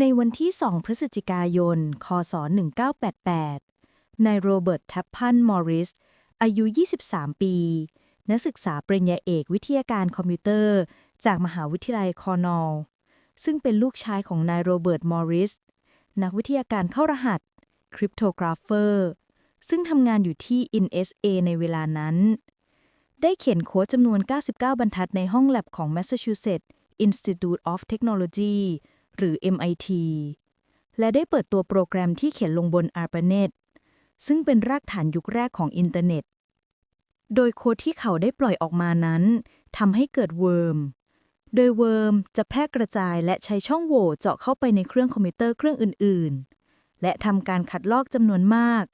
ในวันที่ 2 พฤศจิกายน คศ 1988 นายโรเบิร์ตแทปพัน มอริส อายุ 23 ปี นักศึกษาปริญญาเอกวิทยาการคอมพิวเตอร์ จากมหาวิทยาลัยคอร์นอล ซึ่งเป็นลูกชายของนายโรเบิร์ต มอริส นักวิทยาการเข้ารหัส คริปโตกราฟเฟอร์ ซึ่งทำงานอยู่ที่ NSA ในเวลานั้น ได้เขียนโค้ดจำนวน 99 บรรทัดในห้องแลบของ Massachusetts Institute of Technology หรือ MIT และได้เปิดตัวโปรแกรมที่เขียนลงบน ARPANET ซึ่งเป็นรากฐานยุคแรกของอินเทอร์เน็ต โดยโค้ดที่เขาได้ปล่อยออกมานั้นทำให้เกิดเวิร์ม โดยเวิร์มจะแพร่กระจายและใช้ช่องโหว่เจาะเข้าไปในเครื่องคอมพิวเตอร์เครื่องอื่น ๆ และทำการคัดลอกจำนวนมาก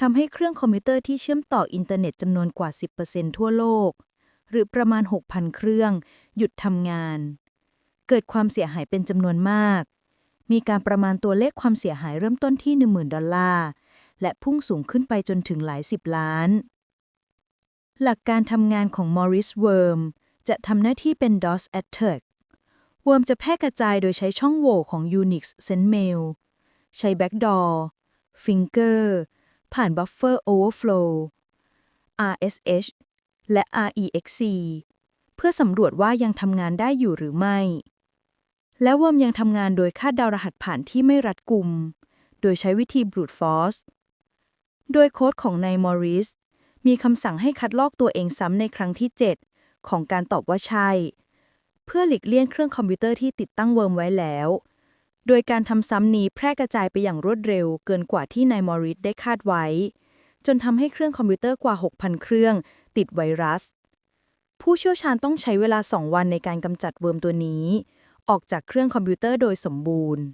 ทำให้เครื่องคอมพิวเตอร์ที่เชื่อมต่ออินเทอร์เน็ตจำนวนกว่า 10%ทั่วโลก หรือประมาณ 6,000 เครื่อง หยุดทำงาน เกิดความเสียหายเป็นจำนวนมาก มีการประมาณตัวเลขความเสียหายเริ่มต้นที่ 10,000 ดอลลาร์ และพุ่งสูงขึ้นไปจนถึงหลายสิบล้าน หลักการทำงานของ Morris Worm จะทำหน้าที่เป็น DOS attack Worm จะแพร่กระจายโดยใช้ช่องโหว่ของ Unix Sendmail ใช้ backdoor finger ผ่าน buffer overflow RSH และ REXC เพื่อสำรวจว่ายังทำงานได้อยู่หรือไม่ และเวิร์มยังทำงานโดยคาดเดารหัสผ่านที่ไม่รัดกุม โดยใช้วิธี brute force โดยโค้ดของนายมอริส มีคำสั่งให้คัดลอกตัวเองซ้ำในครั้งที่ 7 ของการตอบว่าใช่ เพื่อหลีกเลี่ยงเครื่องคอมพิวเตอร์ที่ติดตั้งเวิร์มไว้แล้ว โดยการทำซ้ำนี้แพร่กระจายไปอย่างรวดเร็วเกินกว่าที่นายมอริสได้คาดไว้ จนทำให้เครื่องคอมพิวเตอร์กว่า 6,000 เครื่อง ติดไวรัส ผู้เชี่ยวชาญต้องใช้เวลา 2 วันในการกำจัดเวิร์มตัวนี้ ออกจากเครื่องคอมพิวเตอร์โดยสมบูรณ์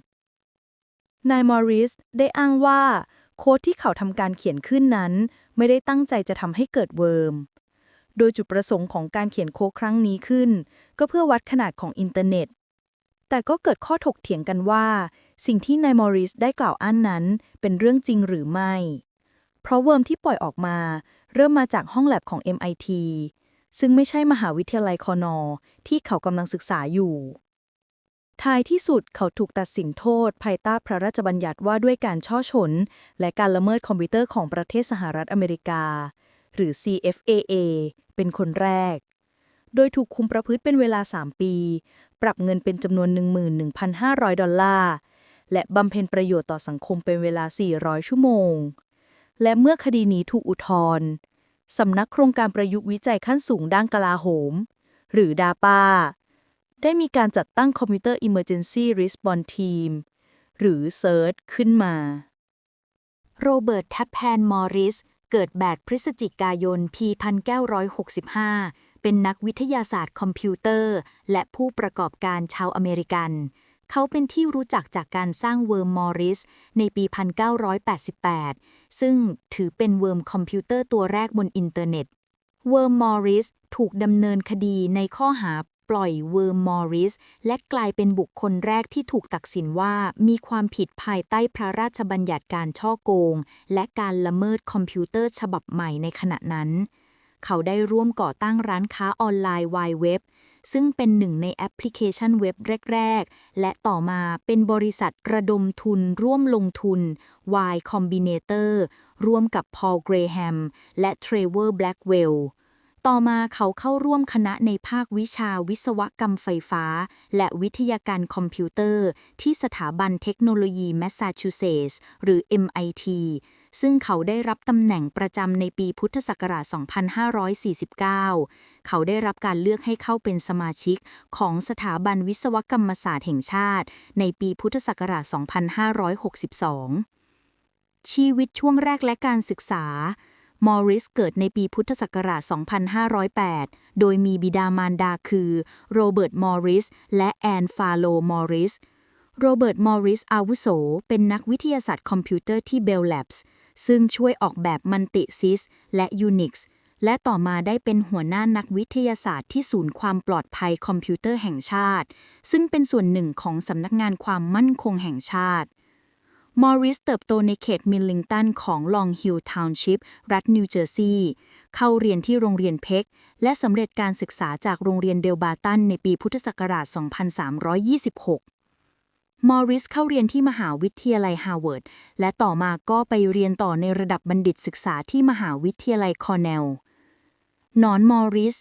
นายมอริสได้อ้างว่า โค้ดที่เขาทำการเขียนขึ้นนั้น ไม่ได้ตั้งใจจะทำให้เกิดเวิร์ม โดยจุดประสงค์ของการเขียนโค้ดครั้งนี้ขึ้น ก็เพื่อวัดขนาดของอินเทอร์เน็ต แต่ก็เกิดข้อถกเถียงกันว่า สิ่งที่นายมอริสได้กล่าวอ้างนั้นเป็นเรื่องจริงหรือไม่ เพราะเวิร์มที่ปล่อยออกมา เริ่มมาจากห้องแลบของ MIT ซึ่งไม่ใช่มหาวิทยาลัยคอนอที่เขากำลังศึกษาอยู่ ท้ายที่สุดเขาถูกตัดสินโทษ ภายใต้พระราชบัญญัติว่าด้วยการช่อฉนและการละเมิดคอมพิวเตอร์ของประเทศสหรัฐอเมริกา หรือ CFAA เป็นคนแรก โดยถูกคุมประพฤติเป็นเวลา 3 ปี ปรับเงินเป็นจำนวน 11,500 ดอลลาร์ และบำเพ็ญประโยชน์ต่อสังคมเป็นเวลา 400 ชั่วโมง และเมื่อคดีนี้ถูกอุทธรณ์สำนักโครงการประยุกต์วิจัยขั้นสูงด้านกลาโหม หรือ DAPA ได้มีการจัดตั้ง Computer Emergency Response Team หรือ CERT ขึ้นมา โรเบิร์ตแทปแพนมอริส เกิด 8 พฤศจิกายน ปี1965 เป็นนักวิทยาศาสตร์คอมพิวเตอร์ และผู้ประกอบการชาวอเมริกัน เขาเป็นที่รู้จักจากการสร้างเวิร์มมอริสในปี 1988 ซึ่งถือเป็นเวิร์มคอมพิวเตอร์ตัวแรกบนอินเทอร์เน็ตเวิร์มมอริสถูกดำเนินคดีในข้อหา ปล่อยเวิร์มมอริส และกลายเป็นบุคคลแรกที่ถูกตัดสินว่ามีความผิดภายใต้พระราชบัญญัติการช่อโกง และการละเมิดคอมพิวเตอร์ฉบับใหม่ในขณะนั้น เขาได้ร่วมก่อตั้งร้านค้าออนไลน์วายเว็บซึ่งเป็นหนึ่งในแอปพลิเคชันเว็บแรก ๆ และต่อมาเป็นบริษัทระดมทุนร่วมลงทุน Y Combinator ร่วมกับพอลเกรแฮมและเท ต่อมาเขาเข้าร่วมคณะในภาควิชาวิศวกรรมไฟฟ้า และวิทยาการคอมพิวเตอร์ ที่สถาบันเทคโนโลยีแมสซาชูเซตส์หรือ MIT ซึ่งเขาได้รับตำแหน่งประจำในปีพุทธศักราช 2549 เขาได้รับการเลือกให้เข้าเป็นสมาชิกของสถาบันวิศวกรรมศาสตร์แห่งชาติ ในปีพุทธศักราช 2562 ชีวิตช่วงแรกและการศึกษา มอริสเกิดในปีพุทธศักราช 2508 โดยมีบิดามารดาคือ โรเบิร์ต มอริส และแอนฟาโล มอริส โรเบิร์ต มอริส อาวุโส เป็นนักวิทยาศาสตร์คอมพิวเตอร์ที่ Bell Labs ซึ่งช่วยออกแบบมันติซิสและ Unix และต่อมาได้เป็นหัวหน้านักวิทยาศาสตร์ที่ศูนย์ความปลอดภัยคอมพิวเตอร์แห่งชาติ ซึ่งเป็นส่วนหนึ่งของสำนักงานความมั่นคงแห่งชาติ มอริสเติบโตในเขตมิลลิงตันของลองฮิลทาวน์ชิพรัฐนิวเจอร์ซีย์เข้าเรียนที่โรงเรียนเพ็กและสำเร็จการศึกษาจากโรงเรียนเดลบาตันในปีพุทธศักราช 2326 มอริสเข้าเรียนที่มหาวิทยาลัยฮาร์วาร์ดและต่อมาก็ไปเรียนต่อในระดับบัณฑิตศึกษาที่มหาวิทยาลัยคอร์เนลหนอนมอริส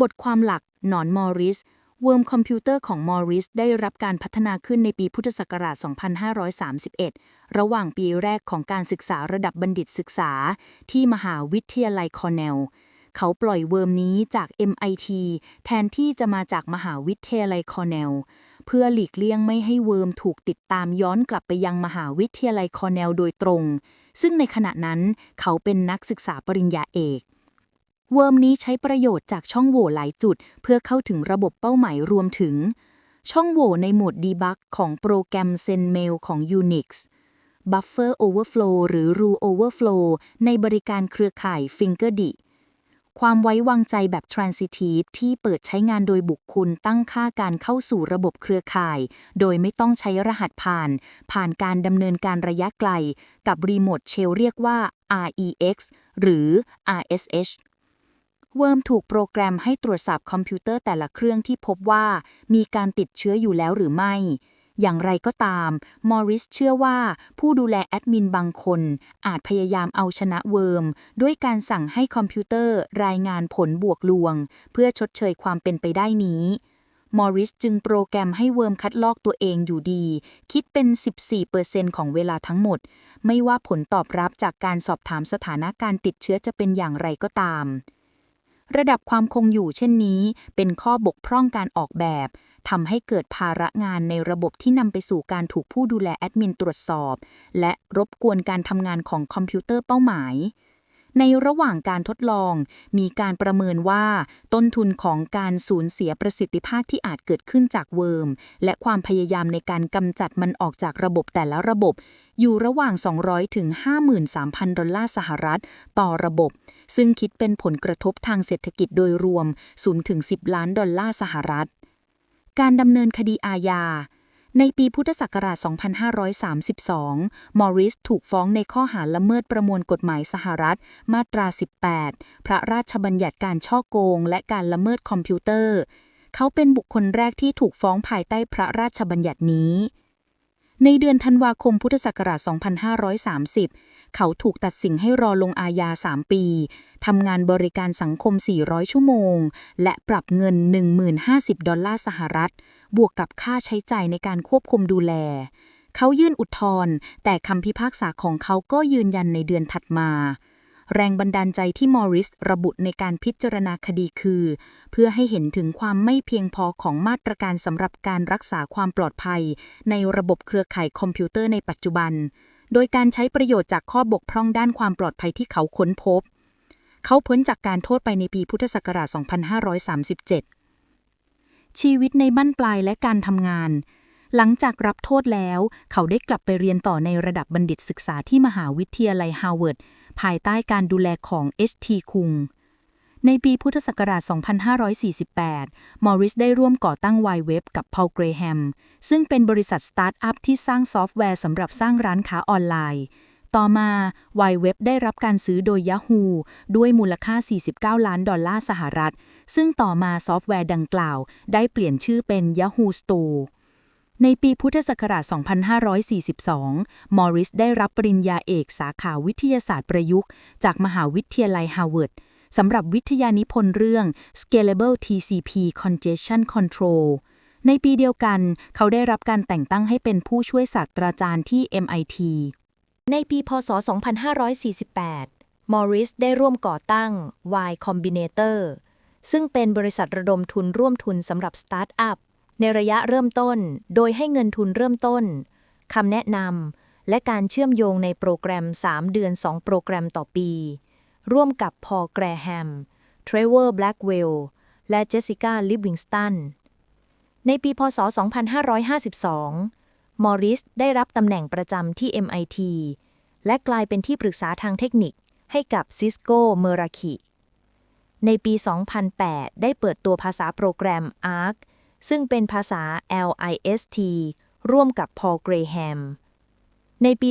บทความหลักหนอนมอริส เวิร์มคอมพิวเตอร์ของมอริสได้รับการพัฒนาขึ้นในปีพุทธศักราช 2531 ระหว่างปีแรกของการศึกษาระดับบัณฑิตศึกษา ที่มหาวิทยาลัยคอร์เนล เขาปล่อยเวิร์มนี้จาก MIT แทนที่จะมาจากมหาวิทยาลัยคอร์เนล เพื่อหลีกเลี่ยงไม่ให้เวิร์มถูกติดตามย้อนกลับไปยังมหาวิทยาลัยคอร์เนลโดยตรง ซึ่งในขณะนั้นเขาเป็นนักศึกษาปริญญาเอก เวิร์มนี้ใช้ประโยชน์จากช่องโหว่หลายจุด เพื่อเข้าถึงระบบเป้าหมายรวมถึง ช่องโหว่ในโหมด Debug ของโปรแกรม ZenMail ของ Unix Buffer Overflow หรือ Rule Overflow ในบริการเครือข่าย Fingerdi ความไว้วางใจแบบ transitive ที่เปิดใช้งานโดยบุคคลตั้งค่าการเข้าสู่ระบบเครือข่าย โดยไม่ต้องใช้รหัสผ่าน ผ่านการดำเนินการระยะไกล กับ Remote Shell เรียกว่า REX หรือ RSH เวิร์มถูกโปรแกรมให้ตรวจสอบคอมพิวเตอร์แต่ละเครื่องที่พบว่ามีการติดเชื้ออยู่แล้วหรือไม่ อย่างไรก็ตาม มอริสเชื่อว่าผู้ดูแลแอดมินบางคน อาจพยายามเอาชนะเวิร์ม ด้วยการสั่งให้คอมพิวเตอร์รายงานผลบวกลวง เพื่อชดเชยความเป็นไปได้นี้มอริสจึงโปรแกรมให้เวิร์มคัดลอกตัวเองอยู่ดี คิดเป็น 14%ของเวลาทั้งหมด ไม่ว่าผลตอบรับจากการสอบถามสถานะการติดเชื้อจะเป็นอย่างไรก็ตาม ระดับความคงอยู่เช่นนี้ เป็นข้อบกพร่องการออกแบบทำให้เกิดภาระงานในระบบที่นำไปสู่การถูกผู้ดูแลแอดมินตรวจสอบ และรบกวนการทำงานของคอมพิวเตอร์เป้าหมาย ในระหว่างการทดลอง มีการประเมินว่า ต้นทุนของการสูญเสียประสิทธิภาพที่อาจเกิดขึ้นจากเวิร์ม และความพยายามในการกำจัดมันออกจากระบบแต่ละระบบ อยู่ระหว่าง 200 ถึง 53,000 ดอลลาร์สหรัฐ ต่อระบบ ซึ่งคิดเป็นผลกระทบทางเศรษฐกิจโดยรวม0ถึง 10 ล้านดอลลาร์สหรัฐ การดำเนินคดีอาญา ในปีพุทธศักราช 2532 มอริสถูกฟ้องในข้อหาละเมิดประมวลกฎหมายสหรัฐ มาตรา 18 พระราชบัญญัติการช่อโกง และการละเมิดคอมพิวเตอร์ เขาเป็นบุคคลแรกที่ถูกฟ้องภายใต้พระราชบัญญัตินี้ ในเดือนธันวาคมพุทธศักราช 2530 เขาถูกตัดสินให้รอลงอาญา 3 ปี ทำงานบริการสังคม 400 ชั่วโมง และปรับเงิน 1050 ดอลลาร์สหรัฐ บวกกับค่าใช้จ่ายในการควบคุมดูแล เขายื่นอุทธรณ์แต่คำพิพากษาของเขาก็ยืนยันในเดือนถัดมา แรงบันดาลใจที่มอริสระบุในการพิจารณาคดีคือ เพื่อให้เห็นถึงความไม่เพียงพอของมาตรการสำหรับการรักษาความปลอดภัย ในระบบเครือข่ายคอมพิวเตอร์ในปัจจุบัน โดยการใช้ประโยชน์จากข้อบกพร่องด้านความปลอดภัยที่เขาค้นพบ เขาพ้นจากการโทษไปในปีพุทธศักราช 2537 ชีวิตในบั้นปลายและการทำงาน หลังจากรับโทษแล้ว เขาได้กลับไปเรียนต่อในระดับบัณฑิตศึกษาที่มหาวิทยาลัยฮาร์วาร์ดภายใต้การดูแลของ H.T. คุงในปีพุทธศักราช 2548 มอริสได้ร่วมก่อตั้ง Y Web กับพอลเกรแฮม ซึ่งเป็นบริษัทสตาร์ทอัพที่สร้างซอฟต์แวร์สำหรับสร้างร้านค้าออนไลน์ ต่อมา Y Web ได้รับการซื้อโดย Yahoo ด้วยมูลค่า 49 ล้านดอลลาร์สหรัฐ ซึ่งต่อมาซอฟต์แวร์ดังกล่าว ได้เปลี่ยนชื่อเป็น Yahoo Store ในปีพุทธศักราช 2542 มอริสได้รับปริญญาเอกสาขาวิทยาศาสตร์ประยุกต์ จากมหาวิทยาลัยฮาร์วาร์ดสำหรับวิทยานิพนธ์เรื่อง Scalable TCP Congestion Control ในปีเดียวกัน เขาได้รับการแต่งตั้งให้เป็นผู้ช่วยศาสตราจารย์ที่ MIT ในปีพศ 2548 มอริสได้ร่วมก่อตั้ง Y Combinator ซึ่งเป็นบริษัทระดมทุนร่วมทุนสำหรับสตาร์ทอัพ ในระยะเริ่มต้น โดยให้เงินทุนเริ่มต้นคำแนะนำและการเชื่อมโยงในโปรแกรม 3 เดือน 2 โปรแกรมต่อปี ร่วมกับพอลแกรแฮม เทรเวอร์แบล็กเวลและเจสสิก้าลิฟวิงสตันในปีพศ 2552 มอริสได้รับตำแหน่งประจำที่ MIT และกลายเป็นที่ปรึกษาทางเทคนิคให้กับซิสโกเมอราคิในปี 2008 ได้เปิดตัวภาษาโปรแกรม ARC ซึ่งเป็นภาษา LIST ร่วมกับพอลเกรแฮม ในปี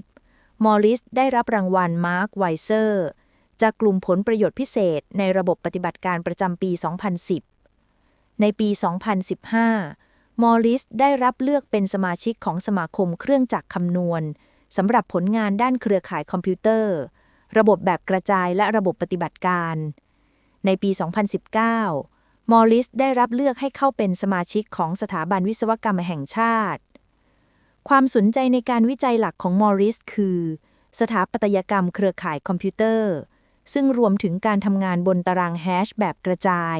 2010 มอริสได้รับรางวัลมาร์คไวเซอร์จากกลุ่มผลประโยชน์พิเศษในระบบปฏิบัติการประจำปี 2010 ในปี 2015 มอริสได้รับเลือกเป็นสมาชิกของสมาคมเครื่องจักรคำนวณสำหรับผลงานด้านเครือข่ายคอมพิวเตอร์ ระบบแบบกระจายและระบบปฏิบัติการ ในปี 2019 มอริสได้รับเลือกให้เข้าเป็นสมาชิกของสถาบันวิศวกรรมแห่งชาติ ความสนใจในการวิจัยหลักของมอริสคือ สถาปัตยกรรมเครือข่ายคอมพิวเตอร์ ซึ่งรวมถึงการทำงานบนตารางแฮชแบบกระจาย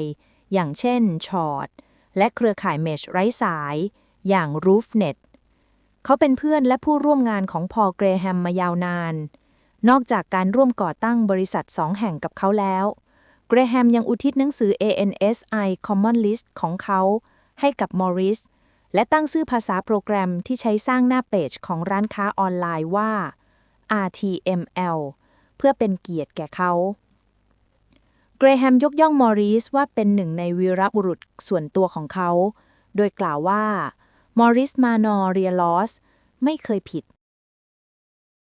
อย่างเช่นชอร์ด และเครือข่ายเมชไร้สาย อย่าง RoofNet เขาเป็นเพื่อนและผู้ร่วมงานของพอลเกรแฮมมายาวนาน นอกจากการร่วมก่อตั้งบริษัทสองแห่งกับเขาแล้ว เกรแฮมยังอุทิศหนังสือ ANSI Common List ของเขาให้กับมอริสและตั้งชื่อภาษาโปรแกรมที่ใช้สร้างหน้าเพจของร้านค้าออนไลน์ว่า RTML เพื่อเป็นเกียรติแก่เขา เกรแฮมยกย่องมอริสว่าเป็นหนึ่งในวีรบุรุษส่วนตัวของเขา โดยกล่าวว่ามอริสมานอเรียลอส ไม่เคยผิด